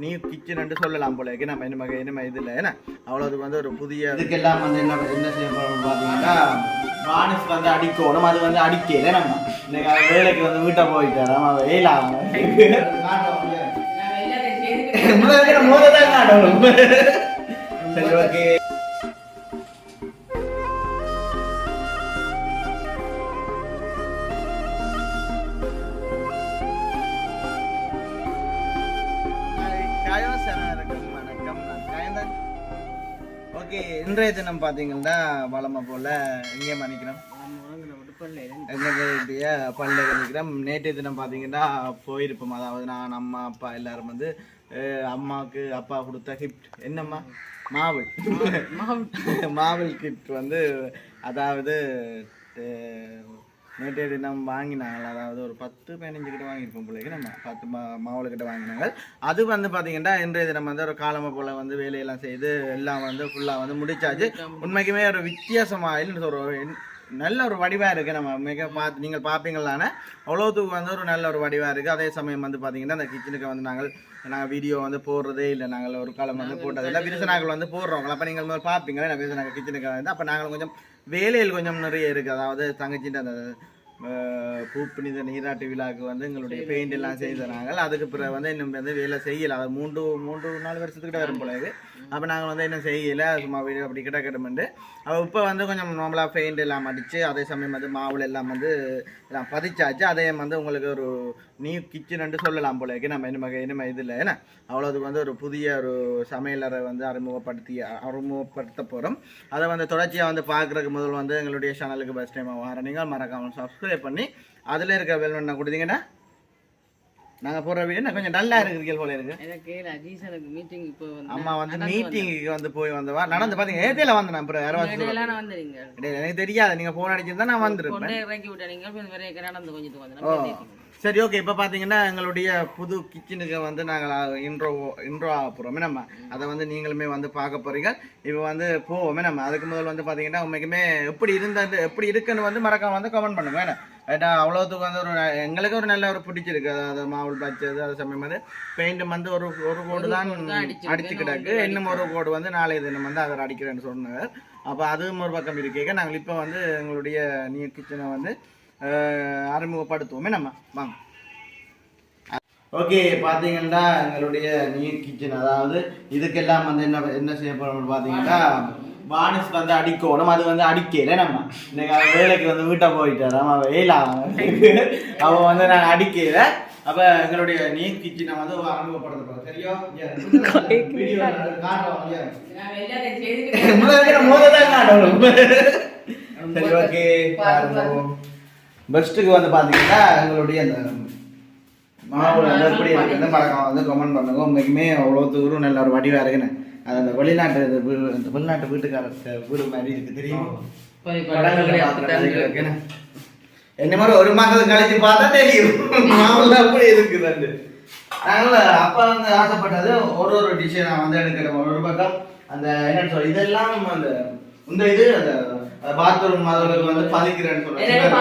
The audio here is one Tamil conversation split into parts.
நியூ கிச்சன் சொல்லலாம் போல. இருக்கு நம்ம என்ன என்ன இதில் ஏன்னா அவ்வளோதுக்கு வந்து ஒரு புதிய இதுக்கெல்லாம் வந்து என்ன என்ன செய்ய போறோம் பார்த்தீங்கன்னா வானிஸ் வந்து அடிக்கணும் அது வந்து அடிக்கல நம்ம. இன்னைக்கு வேலைக்கு வந்து வீட்டை போயிட்டாரு அவன் வெயிலா காட்டணும். சரி ஓகே இன்றைய தினம் பார்த்தீங்கன்னா வளமை போல எங்கே மன்னிக்கிறோம்? எங்களுடைய பல்ல கணிக்கிறோம் நேற்றைய தினம் பார்த்தீங்கன்னா போயிருப்போம். அதாவது நான் அம்மா அப்பா எல்லாரும் வந்து அம்மாவுக்கு அப்பா கொடுத்த கிஃப்ட் என்னம்மா? மாவு. மாவல் கிஃப்ட் வந்து அதாவது நேற்றைய தினம் வாங்கினாங்க அதாவது ஒரு பத்து பதினஞ்சு கிட்ட வாங்கியிருப்போம் பிள்ளைக்கு நம்ம. பத்து மா மாவுளை கிட்ட வாங்கினாங்க அது வந்து பார்த்தீங்கன்னா இன்றைய தினம் வந்து ஒரு காலமை போல் வந்து வேலையெல்லாம் செய்து எல்லாம் வந்து ஃபுல்லாக வந்து முடிச்சாச்சு. உண்மைக்குமே ஒரு வித்தியாசமாக இல்லைன்னு சொல்கிறோம் நல்ல ஒரு வடிவாக இருக்குது நம்ம மிக பார்த்து நீங்கள் பார்ப்பீங்களான அவ்வளோத்துக்கு வந்து ஒரு நல்ல ஒரு வடிவாக இருக்குது அதே சமயம் வந்து பார்த்தீங்கன்னா அந்த கிச்சனுக்கு வந்து நாங்கள் நாங்கள் வீடியோ வந்து போடுறதே இல்லை. நாங்கள் ஒரு காலம் வந்து போட்டதில்லை விரிசனாக்கள் வந்து போடுறோம் அப்போ நீங்கள் முதல்ல பார்ப்பீங்களே நான் விரிசனாக்கள் கிச்சனுக்கு வந்து. அப்போ நாங்கள் கொஞ்சம் வேலையில் கொஞ்சம் நிறைய இருக்குது அதாவது தங்கச்சிட்டு அந்த பூப்புனித நீராட்டு விழாக்கு வந்து எங்களுடைய பெயிண்ட் எல்லாம் செய்து அதுக்கு பிறகு வந்து இன்னும் வந்து வேலை செய்யலை. அது மூன்று மூன்று நாலு வருஷத்துக்கிட்ட வரும் போல இது. அப்போ நாங்கள் வந்து இன்னும் செய்யலை. சும்மா வீடு அப்படி கிட்ட கிடமெண்டு அப்போ இப்போ வந்து கொஞ்சம் நார்மலாக பெயிண்ட் எல்லாம் அடித்து அதே சமயம் வந்து மாவுல எல்லாம் வந்து எல்லாம் பதிச்சாச்சு. அதே வந்து உங்களுக்கு ஒரு நியூ கிச்சன் சொல்லலாம் போல இருக்கு. நம்ம இனிமே இனிமே இதில் ஏன்னா அவ்வளோதுக்கு வந்து ஒரு புதிய ஒரு சமையலறை வந்து அறிமுகப்படுத்தி அறிமுகப்படுத்த போகிறோம் அதை வந்து தொடர்ச்சியாக வந்து பார்க்குறதுக்கு முதல் வந்து எங்களுடைய சேனலுக்கு ஃபஸ்ட் டைம் வர நீங்கள் மறக்காமல் சப்ஸ்கிரைப் பண்ணி அதில் இருக்க வெல் பண்ண கொடுத்தீங்கன்னா நாங்கள் போடுற வீடியோ கொஞ்சம் நல்லா இருக்கிறீர்கள் போல இருக்கு. மீட்டிங் இப்போ வந்து அம்மா வந்து மீட்டிங்க்கு வந்து. போய் வந்தவா நடந்து பாத்தீங்க ஏத்தியில வந்தேன் நான் அப்புறம் யாரோ வந்து இடையில வந்தீங்க டேய், எனக்கு தெரியாது நீங்க போன் அடிச்சிருந்தா நான் வந்திருப்பேன். நடந்து கொஞ்சம் சரி ஓகே இப்போ பார்த்தீங்கன்னா எங்களுடைய புது கிச்சனுக்கு வந்து நாங்கள் இன்ட்ரோ இன்ட்ரோ ஆக போகிறோமே நம்ம அதை வந்து நீங்களுமே வந்து பார்க்க போறீங்க. இப்போ வந்து போவோமே. நம்ம அதுக்கு முதல் வந்து பார்த்தீங்கன்னா உண்மைக்குமே எப்படி இருந்தது எப்படி இருக்குன்னு வந்து மறக்காம வந்து கமெண்ட் பண்ணுங்க. ஏன்னா ஏன்னா அவ்வளோத்துக்கு வந்து ஒரு எங்களுக்கு ஒரு நல்ல ஒரு பிடிச்சிருக்கு அதாவது மாவுள் பச்சது அது சமயம் வந்து பெயிண்ட் வந்து ஒரு ஒரு கோடு தான் அடிச்சு கிடக்கு. இன்னும் ஒரு கோடு வந்து நாளைய தினம் வந்து அதை அடிக்கிறேன்னு சொன்னார் அப்போ அதுவும் ஒரு பக்கம் இருக்கேங்க. நாங்கள் இப்போ வந்து எங்களுடைய நியூ கிச்சனை வந்து அறிமுகப்படுத்துவோமே நம்ம. வாங்க. ஓகே பார்த்தீங்கன்னா எங்களுடைய நியூ கிச்சன் அதாவது இதுக்கெல்லாம் வந்து என்ன என்ன செய்ய போறோம்னு பார்த்தீங்கன்னா வானிஸ் வந்து அடிக்கணும். அது வந்து அடிக்கல நம்ம. இன்னைக்கு அவன் வேலைக்கு வந்து வீட்டை போயிட்டாரு. அவன் வெயிலா அவன் வந்து நான் அடிக்கல. அப்ப எங்களுடைய நியூ கிச்சனை வந்து அறிமுகப்படுத்த போறோம். சரியா முதல்ல முதல்ல தான் காட்டணும். சரி ஓகே. பெஸ்ட்டுக்கு வந்து பார்த்தீங்கன்னா எங்களுடைய அந்த மாவு எப்படி இருக்குன்னு மறக்காம வந்து கமெண்ட் பண்ணுங்க. உண்மைக்குமே அவ்வளோ தூரம் நல்ல ஒரு வடிவாக இருக்குன்னு. அது அந்த வெளிநாட்டு இது வீ- அந்த வெளிநாட்டு வீட்டுக்கார வீடு மாதிரி இருக்கு. தெரியும். என்ன மாதிரி ஒரு மாதம் கழிச்சு பார்த்தா தெரியும். மாவுல அப்படி இருக்குது அதனால அப்பா வந்து ஆசைப்பட்டது ஒரு ஒரு டிஷ்ஷை நான் வந்து எடுக்கிறேன் ஒரு பக்கம் அந்த என்ன சொல்ற இதெல்லாம் அந்த இந்த இது அந்த பாத்ரூம் அதுகளுக்கு வந்து பதிக்கிறேன்னு சொல்றேன்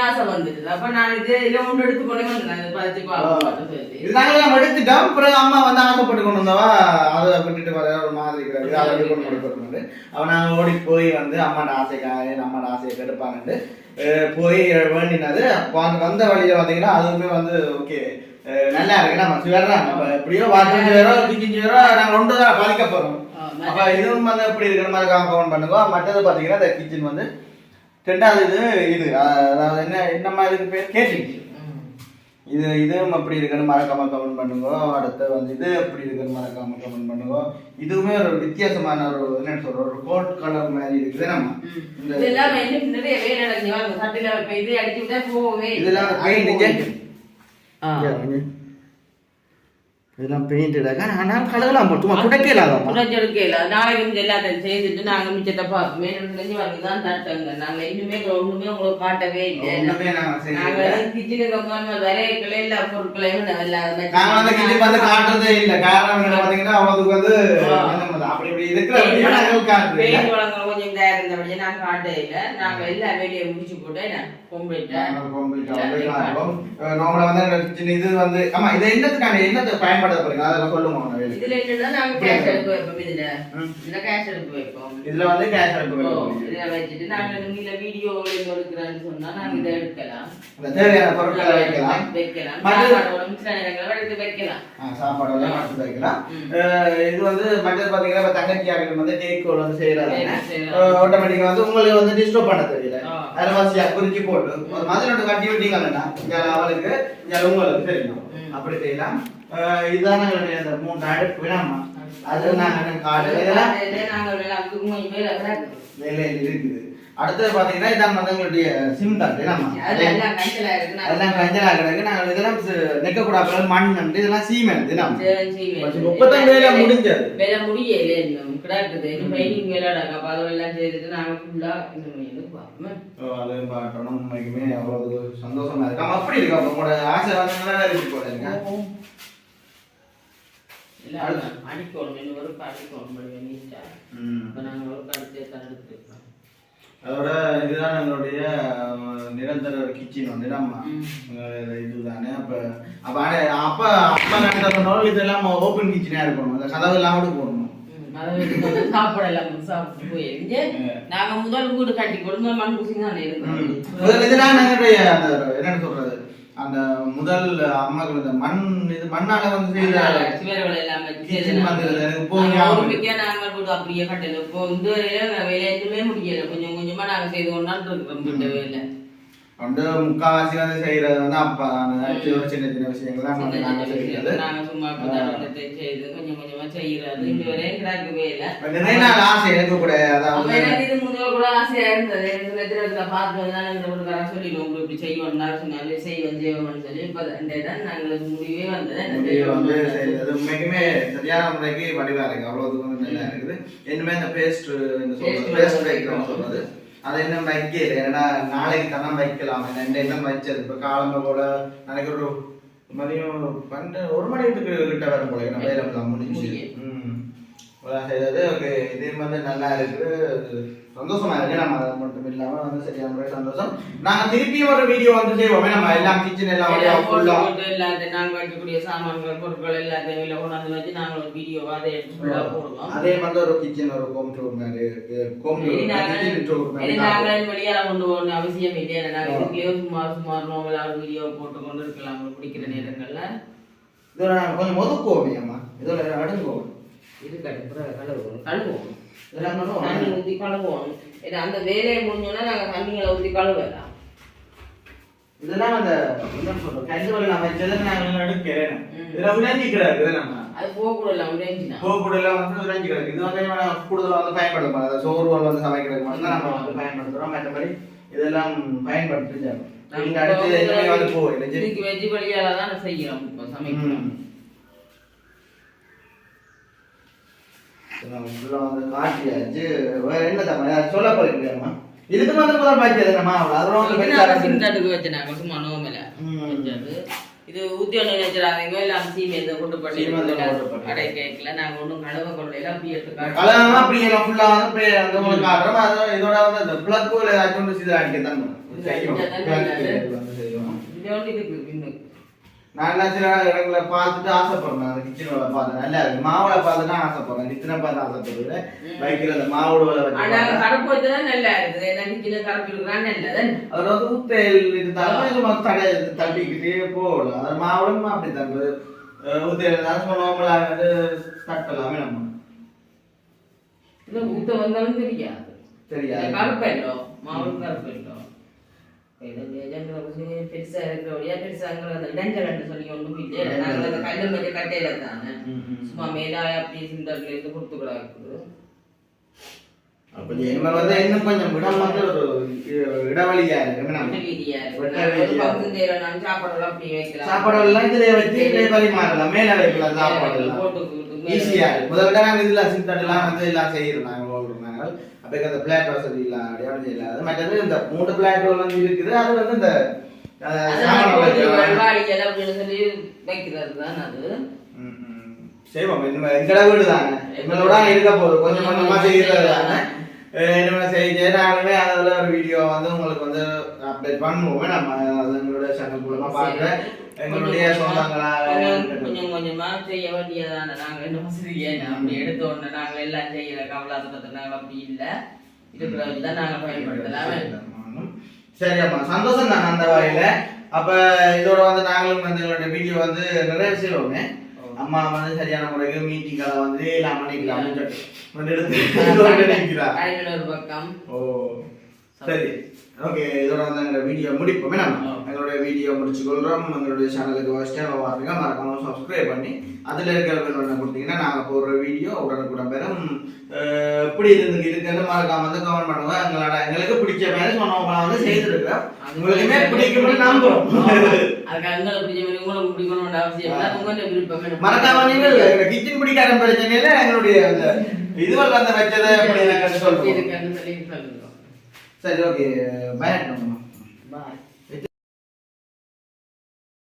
ஆசை வந்துடுது. அப்ப நான் இது இல்ல எடுத்து கொண்டே வந்து நான் பார்த்து பார்த்து சொல்லி இது நாங்கள் நம்ம எடுத்துட்டோம். பிறகு அம்மா வந்து ஆசைப்பட்டு கொண்டு வந்தவா? அதை விட்டுட்டு வர ஒரு மாதிரி இருக்கிறது அதை கொண்டு அவன் நாங்கள் ஓடி போய் வந்து அம்மாட ஆசைக்காக அம்மாட ஆசையை கெடுப்பாங்கன்ட்டு அஹ் போய் வேண்டினது. வந்த வழியில பார்த்தீங்கன்னா அதுவுமே வந்து ஓகே. நல்லா இருக்கு. நம்ம சுவேறா நம்ம எப்படியோ பதினஞ்சு பேரோ பதினஞ்சு பேரோ நாங்கள் ஒன்று தான் பாதிக்க போகிறோம் அப்ப இதுவும் வந்து எப்படி இருக்கிற மாதிரி கவுண்ட் பண்ணுங்க மற்றது பாத்தீங்கன்னா இந்த கிச்சன் வந்து ரெண்டாவது இது இது அதாவது என்ன என்ன மாதிரி பேர்? கேட்டரிங் இது இதுவும் எப்படி இருக்குன்னு மறக்காம கமெண்ட் பண்ணுங்க. அடுத்து வந்து இது எப்படி இருக்குன்னு மறக்காம கமெண்ட் பண்ணுங்க. இதுவுமே ஒரு வித்தியாசமான ஒரு என்ன சொல்ற ஒரு கோட் கலர் மாதிரி இருக்குது நம்ம. இதெல்லாம் நடக்குது. சட்டையில இது அடிச்சு விட்டா போகவே. இதெல்லாம் பெயிண்ட் ஆ. இதெல்லாம் பெயிண்ட் ஆனால் கலகலாம் சும்மா துடைக்கலாம் புரட்செடுக்கையில நாளைக்கு இங்க எல்லாத்தையும் செய்துட்டு நாங்க மிச்சத்தை பார்ப்போமே. செஞ்சு வாங்கி தான் தட்டுங்க நாங்க இன்னுமே ஒண்ணுமே உங்களுக்கு காட்டவே இல்லை. ஒண்ணுமே நாங்க செய்யல. நாங்க கிச்சனுக்கு வந்து வரையக்களே எல்லா பொருட்களையும் எல்லாம் நாங்க வந்து கிளி வந்து காட்டுறதே இல்ல. காரணம் என்ன பாத்தீங்கன்னா அவங்களுக்கு வந்து அப்படி இப்படி இருக்கிற கொஞ்சம் இதா இருந்தபடியே நாங்க காட்டவே இல்லை நாங்க எல்லா வேலையை முடிச்சு போட்டு நான் நார்மலா வந்து இது வந்து ஆமா இது என்னத்துக்கான என்னத்தை பயன்படுத்த போறீங்க? அதெல்லாம் சொல்லுங்க. இதுல என்னன்னா நாங்க கேஷ் எடுப்பு வைப்போம் இதுல. இதுல கேஷ் எடுப்பு வைப்போம். இதுல வந்து கேஷ் அனுப்புங்க வச்சுட்டு நாங்க நீங்க வீடியோ எடுக்கிறேன்னு சொன்னா நாங்க இதை எடுக்கலாம். தேவையான பொருட்களை வைக்கலாம். சாப்பாடு எல்லாம் எடுத்து வைக்கலாம். இது வந்து மற்றது பாத்தீங்கன்னா தங்கச்சி ஆகணும் வந்து டேக் கோல் வந்து செய்யறாங்க. செய்யறாங்க. ஆட்டோமேட்டிக்கா வந்து உங்களுக்கு வந்து டிஸ்டர்ப் பண்ண தெரியல வசதியா குறிச்சு போட்டு ஒரு மாதிரி ரெண்டு கட்டி விட்டீங்கன்னா அவளுக்கு உங்களுக்கு தெரியும். அப்படி செய்யலாம். இதுதான் எங்களுடைய அந்த மூணு அடுப்பு விடாமா அது நாங்க காடு. இதெல்லாம் இருக்குது. அடுத்தது பாத்தீங்கன்னா இதான் வந்து எங்களுடைய சிம் விடாமா அதெல்லாம் கஞ்சலா கிடக்கு. நாங்கள் இதெல்லாம் நெக்கக்கூடாது மண் நண்டு இதெல்லாம் சீமெண்ட் தினம். முப்பத்தாம் வேலை முடிஞ்சது. வேலை முடியல இன்னும். கிடக்குது இன்னும் பெயிண்டிங் வேலை நாங்க ஃபுல்லா உண்மைக்குமே அவ்வளவு சந்தோஷமா இருக்கு. அப்படி இருக்கு. உங்களோட ஆசை வந்து அடிக்கணும் ஒரு நீட்டா. இப்ப ஒரு தான் அதோட இதுதான் எங்களுடைய நிரந்தர கிச்சன் வந்து நம்ம இதுதானே. அப்ப அப்ப அப்ப அப்பா கண்டிப்பா சொன்னாலும் இதெல்லாம் ஓப்பன் கிச்சனா இருக்கணும். அந்த கதவு எல்லாம் கூட போடணும். நாங்க முதல் வீடு கட்டி கொடுங்க மண் குசி தான் ம். இருக்கோம் முதல்ல இதெல்லாம் எங்களுடைய அந்த என்னன்னு சொல்றது? அந்த முதல் அம்மாக்கள் இந்த மண் இது மண்ணால வந்து ஒரு அப்படியே கட்டல இப்போ இந்த வேலை எதுவுமே முடியல. கொஞ்சம் கொஞ்சமா நாங்க செய்து கொண்டாந்து இருக்கிறோம் வீட்டு வேலை வந்து முக்காவாசி வந்து செய்யறது வந்து அப்பா அந்த சின்ன சின்ன விஷயங்கள்லாம் வந்து சின்ன நாங்க சின்ன செய்யறது. விஷயம் நாங்க சும்மா பதார்த்தத்தை செய்து கொஞ்சம் கொஞ்சமா செய்யறது. இந்த வரையும் கிடக்கவே இல்லை. நிறைய நாள் ஆசை எனக்கு கூட அதாவது கூட ஆசையா இருந்தது. எனக்கு லட்சத்துல பார்த்து வந்து நான் இந்த வீட்டுக்காரன் சொல்லிடுவோம் உங்களுக்கு இப்படி செய்வோம்னா சொன்னாலும் செய்வோம் செய்வோம்னு சொல்லி இப்ப இந்த தான் நாங்களுக்கு முடிவே வந்தது. முடிவு வந்து செய்யறது உண்மைக்குமே சரியான முறைக்கு வடிவா இருக்கு. அவ்வளவு வந்து நல்லா இருக்குது. இனிமே இந்த பேஸ்ட் வைக்கிறோம் சொல்றது அதை இன்னும் வைக்கல. ஏன்னா நாளைக்கு தானே வைக்கலாம். ரெண்டு எண்ணம் வச்சது இப்ப காலம்ப போல நாளைக்கு ஒரு மதியம் பன்னெண்டு ஒரு மணிக்கு கிட்ட வரும் போல நம்ம வேலை முடிஞ்சு. ம். செய்தது ஓகே இதே வந்து நல்லா இருக்கு. சந்தோஷமா இருக்கு. நம்ம அது மட்டும் இல்லாம வந்து சரியான முறை சந்தோஷம். நாங்க திருப்பியும் ஒரு வீடியோ வந்து செய்வோமே நம்ம எல்லாம் கிச்சன் எல்லாம் எல்லாம் போட்டு ஃபுல்லா போட்டு எல்லாத்தையும் நாங்க வைக்கக்கூடிய சாமான்கள் பொருட்கள் எல்லாத்தையும் வெளில கொண்டாந்து வச்சு நாங்க ஒரு வீடியோ அதை ஃபுல்லா போடுவோம். அதே மாதிரி ஒரு கிச்சன் ஒரு ஹோம் டூர் மாதிரி ஹோம் நாங்க கிச்சன் டூர் இனி மாதிரி நாங்க வெளியால கொண்டு போகணும் அவசியம் இல்லை. நாங்க இதுலயே சுமார் சுமார் நோவலா வீடியோ போட்டு கொண்டு இருக்கலாம். உங்களுக்கு பிடிக்கிற நேரங்கள்ல நாங்க கொஞ்சம் ஒதுக்குவோமே அம்மா. இதுல அடுங்குவோம் இது கடுப்புற கழுவுவோம் கழுவுவோம் இதெல்லாம் தண்ணி அந்த வேலையை முடிஞ்சோன்னா நாங்க தண்ணிகளை ஊத்தி கழுவலாம். இதெல்லாம் அந்த என்ன சொல்றோம் நம்ம எடுக்கிறேன். கிடக்கு அது போகக்கூடலாம் உடைஞ்சினா. கோகுடெல்லாம் வந்து உடைஞ்சி கிடக்கு. இது வந்து நம்ம கூடுதலா வந்து பயன்படுத்தணும் அதாவது சோறுவால் வந்து சமைக்கிறதுக்கு நம்ம வந்து பயன்படுத்துறோம். மற்றபடி இதெல்லாம் பயன்படுத்தி அடுத்து எதுவுமே வந்து போகல. இதுக்கு தான் இப்போ சமைக்கிறோம். வந்து காட்டியாச்சு வேற என்ன அது சொல்ல போறீங்களா இதுக்கு வந்து முதல் பாய்ச்சது நம்ம அதெல்லாம் வந்து இது பெரிய நாங்க அரசு. சிந்தாட்டுக்கு வச்சனாங்க சும்மா நோமல இது ஊத்தியோன்னு நினைச்சிடாதீங்க கொண்டு பண்ணி கொண்டு பண்ணி. கடை கேட்கல நாங்க ஒண்ணும் கழுவ கொள்ளையில அப்படியே எடுத்து காட்டுறோம். கலகமா அப்படி எல்லாம் ஃபுல்லா வந்து அந்த உங்களுக்கு காட்டுறோம்? அது இதோட வந்து அந்த பிளக் ஏதாச்சும் ஒன்று சீதா அடிக்க தான் செய்யும் இந்த இல்ல. இது வந்து ஒண்ணு இருக்கு என்ன சில இடங்களை பார்த்துட்டு ஆசைப்படுறேன் அந்த கிச்சனோட பார்த்து நல்லா இருக்கு மாவுல பார்த்துட்டு ஆசைப்படுறேன். கிச்சனை பார்த்து ஆசைப்படுறேன். வைக்கிற அந்த மாவுல ஆனா வச்சு கருப்பு வச்சுதான் நல்லா இருக்குது. ஏன்னா கிச்சன கருப்பு இருக்கிறான் நல்லதான் அதுல வந்து ஊத்தேல் இருந்தாலும் தடை தட்டிக்கிட்டே போகலாம் அது மாவுளும் அப்படி தந்து ஊத்தேல் இருந்தாலும் சொன்னோம்ல வந்து தட்டலாமே நம்ம. ஊத்த வந்தாலும் தெரியாது. தெரியாது. கருப்பெல்லோ மாவும் கருப்பெல்லோ பெருசா இருக்கிறபடியா பெருசாங்கிற அந்த இடைஞ்சல் சொல்லி ஒண்ணும் இல்லை. நாங்க அந்த கல்லு மேல கட்டையில தானே. சும்மா மேலாய அப்படி சிந்தர்ல இருந்து கொடுத்துக்கூடா இருக்குது வந்து இன்னும் கொஞ்சம் இடம் வந்து ஒரு இ- இடைவெளியா இருக்கு. சாப்பாடு பரிமாறலாம். மேல வைக்கலாம் சாப்பாடு ஈஸியா முதல்ல நாங்க இதுல சிந்தடெல்லாம் வந்து எல்லாம் செய்யறோம் நாங்க ஓடுறாங்க அப்ப அந்த பிளாட் வசதி இல்ல அப்படியே இல்லாத மற்றது இந்த மூணு பிளாட் வந்து இருக்குது. அது வந்து இந்த. செய்வோம். எங்கட வீடு தானே எங்களோட இருக்க போகுது. கொஞ்சம் கொஞ்சமா செய்யறது தானே இனிமே செய்ய அதுல ஒரு வீடியோ வந்து உங்களுக்கு வந்து அப்டேட் பண்ணுவோம். நம்ம எங்களோட சேனல் மூலமா பாக்குறேன் எங்களுடைய சொந்தங்களா கொஞ்சம் கொஞ்சம் கொஞ்சமா செய்ய வேண்டியதான நாங்க என்ன அப்படி எடுத்த உடனே நாங்க எல்லாம் செய்யற கமலாசனத்தை நாங்க அப்படி இல்ல இருக்கிற வச்சுதான் நாங்க பயன்படுத்தலாம் சரி அம்மா சந்தோஷம் தான் அந்த வகையில அப்ப இதோட வந்து நாங்களும் வந்து எங்களுடைய வீடியோ வந்து நிறைவு செய்வோமே அம்மா வந்து சரியான முறைக்கு மீட்டிங்களை வந்து எல்லாம் பண்ணிக்கலாம் அப்படின்னு சொல்லிட்டு ஒரு பக்கம் ஓ சரி. ஓகே இதோட வந்து எங்களோட வீடியோ முடிப்போம். எங்களுடைய வீடியோ முடிச்சு கொள்றோம் எங்களுடைய சேனலுக்கு ஃபர்ஸ்ட் டைம் மறக்காம சப்ஸ்கிரைப் பண்ணி அதுல இருக்கிற பெல் கொடுத்தீங்கன்னா நாங்க போடுற வீடியோ உடனுக்குடன் பெறும் எப்படி இருந்து இருக்குன்னு மறக்காம வந்து கமெண்ட் பண்ணுங்க. எங்களோட எங்களுக்கு பிடிச்ச மாதிரி சொன்னவங்க வந்து செய்திருக்கோம் உங்களுக்குமே பிடிக்கும்னு நம்புறோம். மறக்காம நீங்கள் கிச்சன் பிடிக்காத பிரச்சனையில எங்களுடைய வந்து வச்சதை எப்படி சொல்லுவோம். சரி ஓகே பயன் பாய்